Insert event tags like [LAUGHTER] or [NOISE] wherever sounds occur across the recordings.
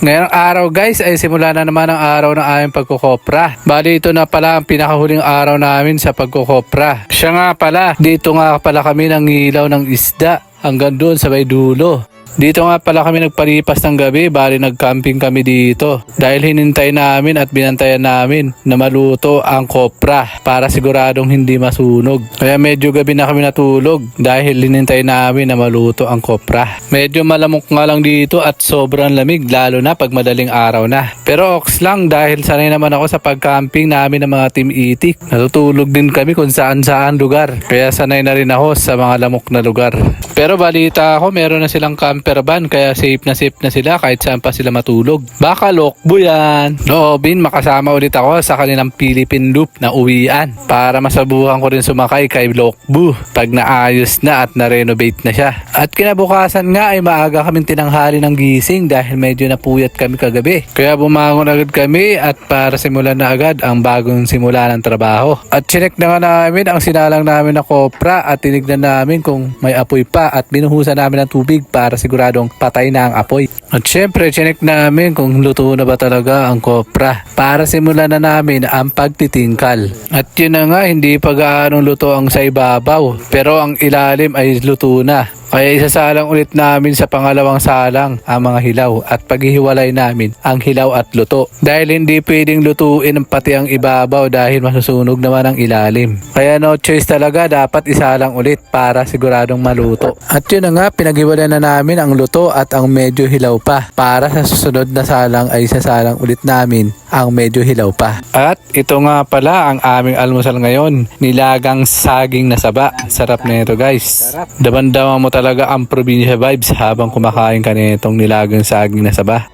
Ngayong araw guys ay simula na naman ang araw ng aming pagkukopra. Bali ito na pala ang pinakahuling araw namin sa pagkukopra. Siya nga pala, dito nga pala kami nang ilaw ng isda hanggang doon sa may dulo. Dito nga pala kami nagpalipas ng gabi, bali nagcamping kami dito. Dahil hinintay namin at binantayan namin na maluto ang kopra para siguradong hindi masunog. Kaya medyo gabi na kami natulog dahil hinintay namin na maluto ang kopra. Medyo malamok nga lang dito at sobrang lamig lalo na pag madaling araw na. Pero ox lang dahil sanay naman ako sa pagcamping namin ng mga team itik. Natutulog din kami kung saan saan lugar. Kaya sanay na rin ako sa mga lamok na lugar. Pero balita ako meron na silang camper kaya safe na safe na sila kahit saan pa sila matulog. Baka lokbo yan. Loobin makasama ulit ako sa kanilang Philippine Loop na uwian para masabuhan ko rin sumakay kay Lokbu pag naayos na at na-renovate na siya. At kinabukasan nga ay maaga kaming tinanghali ng gising dahil medyo napuyat kami kagabi. Kaya bumangon agad kami at para simulan na agad ang bagong simula ng trabaho. At chinek na nga namin ang sinalang namin na kopra at tinignan namin kung may apoy pa at binuhusan namin ng tubig para siguradong patay na ang apoy. At syempre, chinek namin kung luto na ba talaga ang kopra para simulan na namin ang pagtitingkal. At yun na nga, hindi pa gaanong luto ang sa ibabaw pero ang ilalim ay luto na. Kaya isasalang ulit namin sa pangalawang salang ang mga hilaw at paghihiwalay namin ang hilaw at luto. Dahil hindi pwedeng lutuin pati ang ibabaw dahil masusunog naman ang ilalim. Kaya no choice talaga dapat isalang ulit para siguradong maluto. At yun na nga pinaghiwalay na namin ang luto at ang medyo hilaw pa. Para sa susunod na salang ay isasalang ulit namin ang medyo hilaw pa. At ito nga pala ang aming almusal ngayon. Nilagang saging na saba. Sarap na ito guys. Daman-daman mo talaga ang probinsya vibes habang kumakain ka nitong nilagang saging na saba.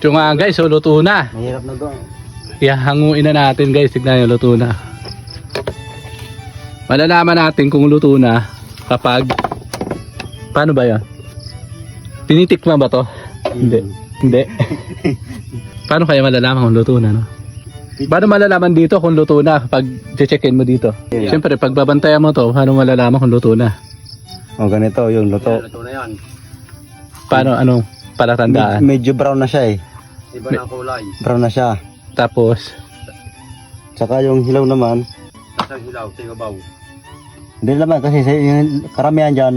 Ito nga guys, so luto na. Mahirap na doon. Ihanguin na natin guys, tignan nyo, luto na. Malalaman natin kung luto na kapag... Paano ba yan? Tinitikman ba to? Hindi. Hindi. [LAUGHS] Paano kaya malalaman kung luto na, no? Paano malalaman dito kung luto na pag checkin mo dito? Yeah. Siyempre, pag babantayan mo to, paano malalaman kung luto na? O ganito, yung luto. Ito na yan. Paano, anong palatandaan? Med- medyo brown na siya eh. Iba na ang kulay. Brown na siya. Tapos, Tsaka yung hilaw naman, Nasa hilaw, sa ibabaw. hindi naman kasi sa, yung karamihan dyan,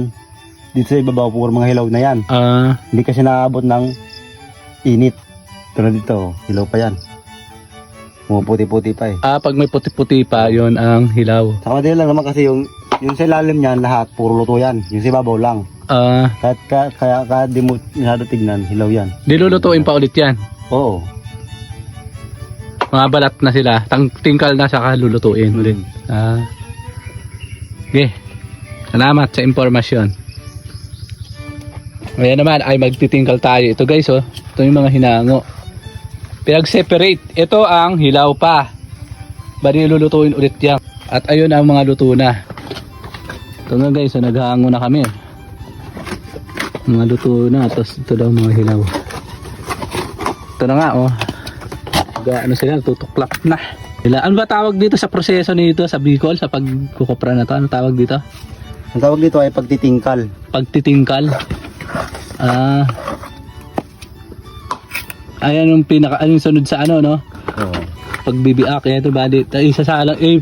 dito sa ibabaw, puro mga hilaw na yan. ah, Hindi kasi naabot ng init. Tulad dito, hilaw pa yan. Pumuputi-puti pa eh. ah, pag may puti-puti pa, yon ang hilaw. Saka madali lang naman kasi yung, yung sa ilalim niyan, lahat, puro luto yan. Yung sa ibabaw lang. Ah, Kahit, ka, kaya, kahit di mo masyado tignan, hilaw yan. nilulutuin pa ulit yan. Oo. Mga balat na sila. Tang tingkal na saka lulutuin ulit. Ah. Okay. Salamat sa impormasyon. Ngayon naman ay magtitingkal tayo. Ito guys oh. Ito yung mga hinango. Pinag-separate. Ito ang hilaw pa. Bali lulutuin ulit yan. At ayun ang mga luto na. Ito nga guys, oh, naghahango na kami. Mga luto na. Tapos ito daw mga hilaw. Ito na nga oh. Ga, ano sila, tutuklap na. Sila, ano ba tawag dito sa proseso nito sa Bicol, sa pagkukupra na to? Ano tawag dito? Ang tawag dito ay pagtitingkal. Pagtitingkal. Ah. ayan yung pinaka, ano yung sunod sa ano, no? Oo. Pagbibiak, yan ito, bali, ay, sasalang, eh,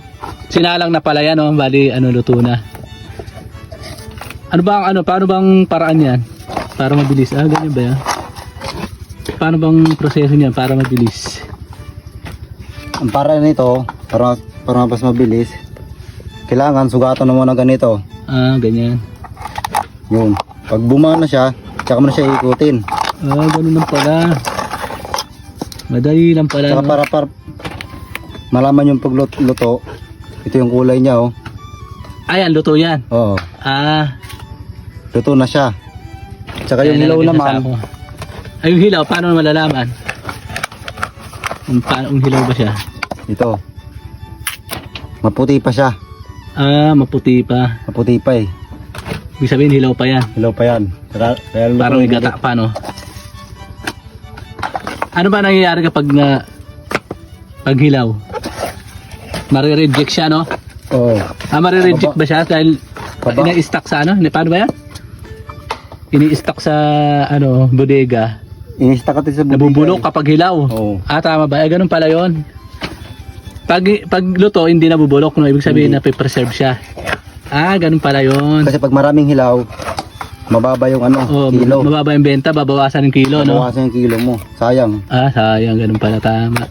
sinalang na pala yan, no? Bali, ano, luto na. Ano ba ang, ano, paano bang paraan yan? Para mabilis. Ah, ganyan ba yan? Paano bang proseso niyan para mabilis? Ang para nito, para, para mas mabilis, kailangan sugatan mo muna ganito. Ah, ganyan. Yun. Pag bumana na siya, tsaka mo na siya ikutin. Ah, ganun lang pala. Madali lang pala. Tsaka no? para, para malaman yung pagluto, ito yung kulay niya oh. Ayan, luto yan. Oo. Ah, Luto na siya. Tsaka yung hilaw naman. Ay, yung hilaw, paano malalaman? Kung paano, yung hilaw ba siya? ito. Maputi pa siya. Ah, maputi pa. Maputi pa eh. Ibig sabihin, hilaw pa yan. Hilaw pa yan. Kaya, kaya Parang gata pa, no? Ano ba nangyayari kapag na pag hilaw? Marireject siya, no? Oo. Ah, marireject ba siya dahil Baba. ina-stack sa ano? Paano ba yan? Ini-stack sa ano, bodega. Inista ka sa bubig. Nabubulok kapag hilaw. Oo. Ah, tama ba? Eh, ganun pala yon. Pag, pag luto, hindi nabubulok, no? Ibig sabihin na preserve siya. Ah, ganun pala yon. Kasi pag maraming hilaw, mababa yung ano, Oh, kilo. mababa yung benta, babawasan ng kilo, no? Mabawasan yung kilo mo. Sayang. Ah, sayang, ganun pala, tama.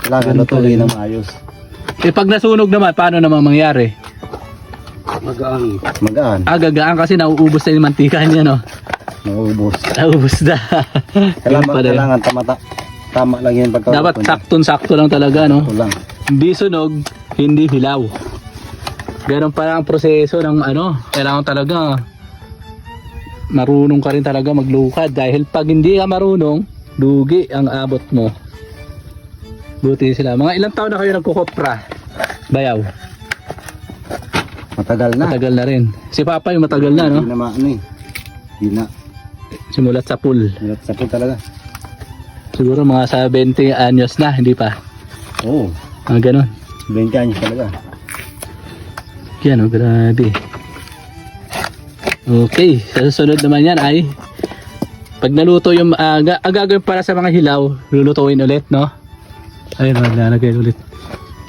Kailangan Ganun pala lutuin yun. ng maayos. Eh, pag nasunog naman, paano naman mangyari? Magaan. Magaan. Ah, gagaan kasi nauubos na yung mantika niya, no? Nauubos. Nauubos na. [LAUGHS] Kailangan, kailangan tama, tama lang yun pagka Dapat saktong-sakto lang talaga, no? Ito lang. Hindi sunog, hindi hilaw. Ganun pala ang proseso ng ano, kailangan talaga marunong ka rin talaga maglukad dahil pag hindi ka marunong, dugi ang abot mo. Buti sila. Mga ilang taon na kayo nagkukopra? Bayaw. Matagal na. Matagal na rin. Si Papa yung matagal na, no? Hindi na maano eh. Hindi na. Simulat sa pool. Hirap sa talaga. Siguro mga sa 20 anyos na, hindi pa. Oo. Mga ganun. 20 anyos talaga. Yan, oh, grabe. Okay, sa susunod naman yan ay pag naluto yung uh, ang gagawin para sa mga hilaw, lulutuin ulit, no? Ayun, oh, lalagay ulit.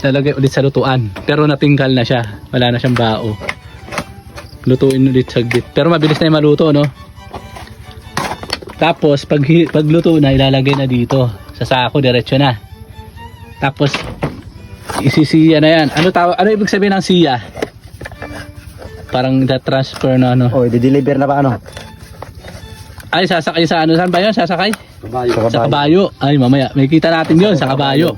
Lalagay ulit sa lutuan. Pero natingkal na siya. Wala na siyang bao. Lutuin ulit saglit. Pero mabilis na yung maluto, no? Tapos, pag, pag luto na, ilalagay na dito. Sa sako, diretso na. Tapos, isisiya na yan. Ano tawag? Ano ibig sabihin ng siya? Parang transfer na ano. Oh, i-deliver na pa ano? Ay, sasakay sa ano? Saan ba yun? Sasakay? Kabayo. Sa kabayo. Ay, mamaya. May kita natin yun sa kabayo.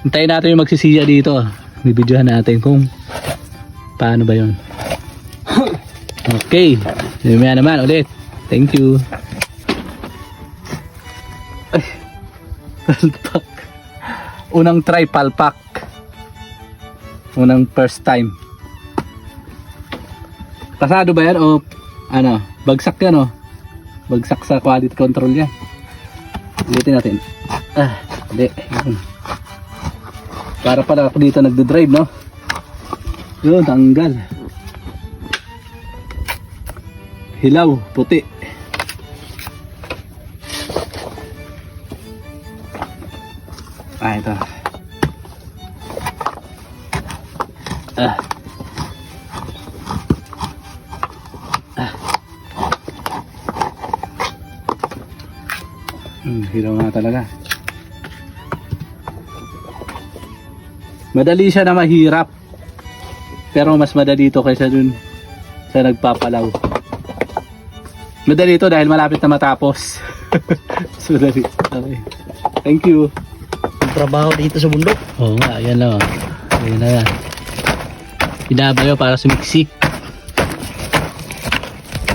Hintayin natin yung magsisiya dito. Bibidyohan natin kung paano ba yun. Okay. Mamaya naman ulit. Thank you. Ay. Palpak. Unang try palpak. Unang first time. Pasado ba yan o ano? Bagsak yan o. Bagsak sa quality control yan. Ulitin natin. Ah, hindi. Para pala ako dito nagdo-drive, no? Yun, tanggal. Hilaw, puti. Ah, ito. Ah. Hmm, hilaw nga talaga. Madali siya na mahirap. Pero mas madali ito kaysa dun sa nagpapalaw. Madali ito dahil malapit na matapos. [LAUGHS] so, madali. Okay. Thank you. Trabaho dito sa bundok. Oo nga, yan lang. oh. Ayan na yan. Binabayo para sumiksik.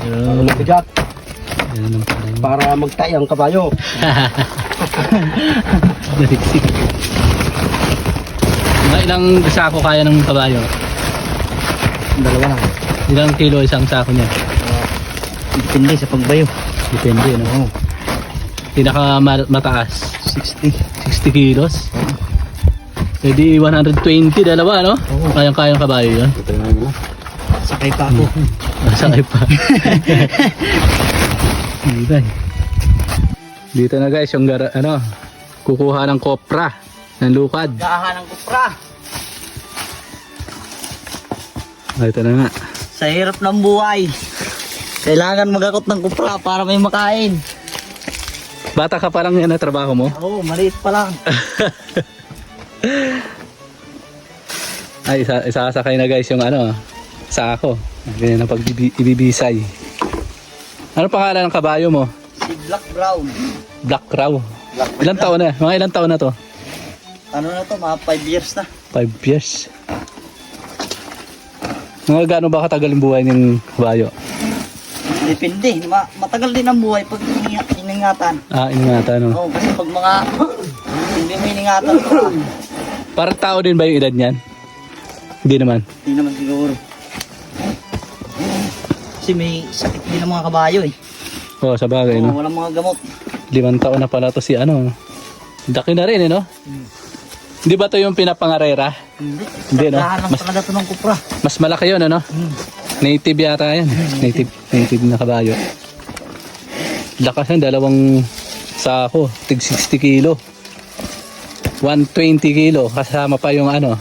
Yun. Bigat. Yan yun. Para magtay ang kabayo. [LAUGHS] Sumiksik. Ilang sako kaya ng kabayo? Dalawa lang. Ilang kilo isang sako niya? Depende sa pagbayo. Depende, no? Oo. Pinaka ma- mataas, 60. 60 kilos. Pwede 120, dalawa, no? Oo. Kayang-kayang kabayo yun. Yun. Sakay pa ako. [LAUGHS] Masakay pa. [LAUGHS] Dito. Dito na guys, yung gara, ano, kukuha ng kopra ng lukad. Gahan ng kupra. Ito na nga. Sa hirap ng buhay. Kailangan magakot ng kupra para may makain. Bata ka pa lang yan na trabaho mo? Oo, maliit pa lang. [LAUGHS] Ay, isa, isasakay na guys yung ano, sa ako. Ganyan ang pag-ibibisay. Ano pangalan ng kabayo mo? Si Black Brown. Black Crow. Black Ilang taon na? Mga ilang taon na to? Ano na to, mga 5 years na. 5 years. Mga gaano ba katagal yung buhay ng kabayo? Depende. Ma- matagal din ang buhay pag ininga- iningatan. Ah, ingatan no. Oo, kasi pag mga [COUGHS] hindi mo iningatan Parang tao din ba yung edad niyan? Hindi naman. hindi naman siguro. Kasi may sakit din ang mga kabayo eh. Oo, sa bagay, Oo, no? walang mga gamot. Limang taon na pala to si ano. Daki na rin, eh, no? Hindi ba to yung pinapangarera? Hindi. Hindi, no? Lahat lang Mas- talaga to ng kupra. Mas malaki yun, ano? Hmm. Native yata yan. Native, native na kabayo. Lakas ng dalawang sako, tig 60 kilo. 120 kilo, kasama pa yung ano,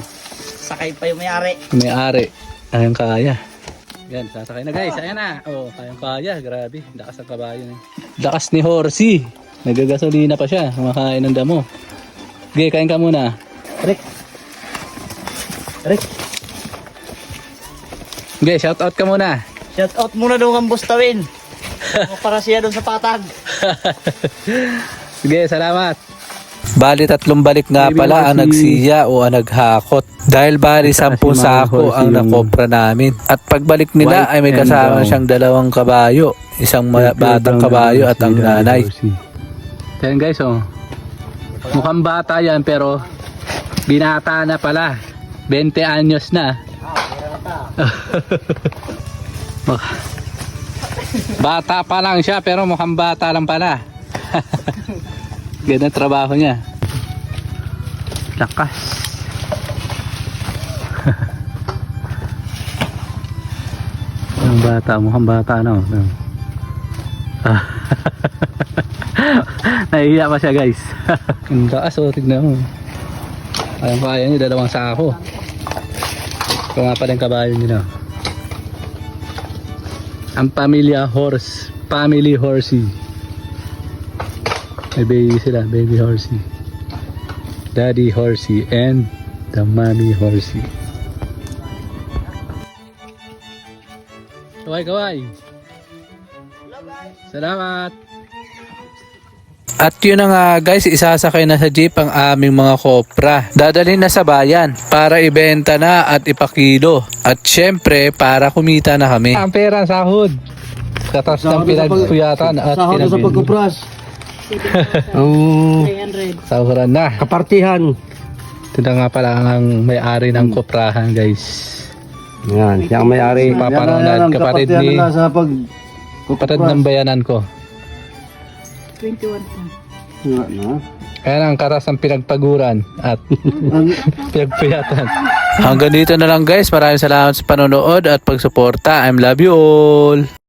Sakay pa yung may-ari. may ari. Ayun kaya. Yan, sasakay na guys. Ayan na. Oh, kayang kaya. Grabe. Lakas ng kabayo na. Lakas ni Horsey. Nagagasolina pa siya. Kumakain ng damo. Okay, kain ka muna. Rick. Rick. Okay, shout out ka muna. Shout out muna doon ang bustawin. [LAUGHS] para siya doon sa patag. Sige, salamat. Bali tatlong balik nga pala ang nagsiya o ang naghakot. Dahil bali sampung sako ang nakopra namin. At pagbalik nila ay may kasama siyang dalawang kabayo. Isang batang kabayo at ang nanay. Yan guys oh. Mukhang bata yan pero binata na pala. 20 anyos na. Mak- [LAUGHS] bata pa lang siya pero mukhang bata lang pala. [LAUGHS] Ganda trabaho niya. Lakas. [LAUGHS] Ang bata, mukhang bata na. Oh. Ah. Nahihiya pa siya guys. Ang taas oh, tignan mo. Ayun kaya niya, dalawang sako. Ito nga pala yung kabayo nila. Ang pamilya horse. Family horsey. May baby sila, baby horsey. Daddy horsey and the mommy horsey. Kaway, kaway. Salamat. At yun na nga guys, isasakay na sa jeep ang aming mga kopra. Dadalhin na sa bayan para ibenta na at ipakilo. At syempre, para kumita na kami. Ang pera, sahod. Katas ng pinagpuyatan at Sahod na sa pinag- pagkupras. [LAUGHS] Ang Sahuran na. kapartihan. Ito na nga pala ang may-ari ng koprahan guys. Yan, siya ang may-ari. Ang kapatid ni- sa pag Kapatid ng bayanan ko. 21 Nga na. Kaya ang karas ng pinagpaguran at [LAUGHS] pinagpuyatan. Hanggang dito na lang guys. Maraming salamat sa panonood at pagsuporta. I'm love you all.